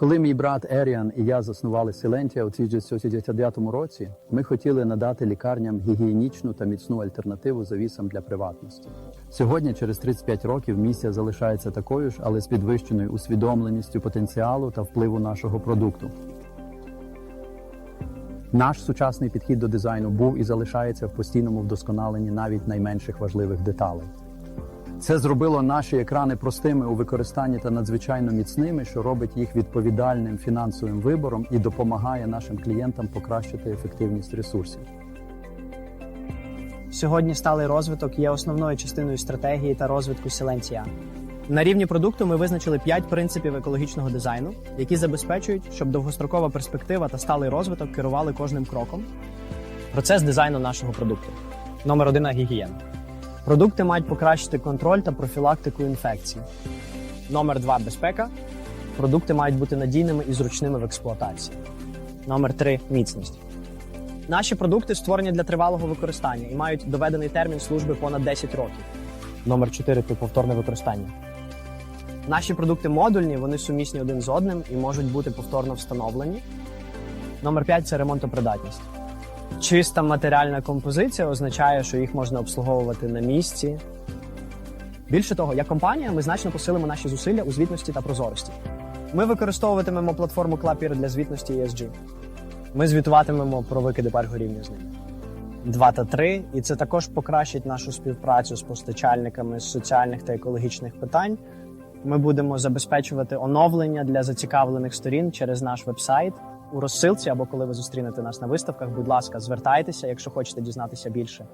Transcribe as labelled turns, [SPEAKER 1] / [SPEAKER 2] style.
[SPEAKER 1] Коли мій брат Еріан і я заснували Силенtia у 1969 році, ми хотіли надати лікарням гігієнічну та міцну альтернативу завісам для приватності. Сьогодні, через 35 років, місія залишається такою ж, але з підвищеною усвідомленістю потенціалу та впливу нашого продукту. Наш сучасний підхід до дизайну був і залишається в постійному вдосконаленні навіть найменших важливих деталей. Це зробило наші екрани простими у використанні та надзвичайно міцними, що робить їх відповідальним фінансовим вибором і допомагає нашим клієнтам покращити ефективність ресурсів.
[SPEAKER 2] Сьогодні сталий розвиток є основною частиною стратегії та розвитку Сіленція. На рівні продукту ми визначили 5 принципів екологічного дизайну, які забезпечують, щоб довгострокова перспектива та сталий розвиток керували кожним кроком. Процес дизайну нашого продукту. Номер один гігієна. Продукти мають покращити контроль та профілактику інфекцій. Номер два безпека. Продукти мають бути надійними і зручними в експлуатації. Номер три міцність. Наші продукти створені для тривалого використання і мають доведений термін служби понад 10 років. Номер 4 – повторне використання. Наші продукти модульні, вони сумісні один з одним і можуть бути повторно встановлені. Номер 5 це ремонтопридатність. Чиста матеріальна композиція означає, що їх можна обслуговувати на місці. Більше того, як компанія, ми значно посилимо наші зусилля у звітності та прозорості. Ми використовуватимемо платформу Clapier для звітності ESG. Ми звітуватимемо про викиди першого з ними. Два та три, і це також покращить нашу співпрацю з постачальниками з соціальних та екологічних питань. Ми будемо забезпечувати оновлення для зацікавлених сторін через наш вебсайт у розсилці або коли ви зустрінете нас на виставках. Будь ласка, звертайтеся, якщо хочете дізнатися більше.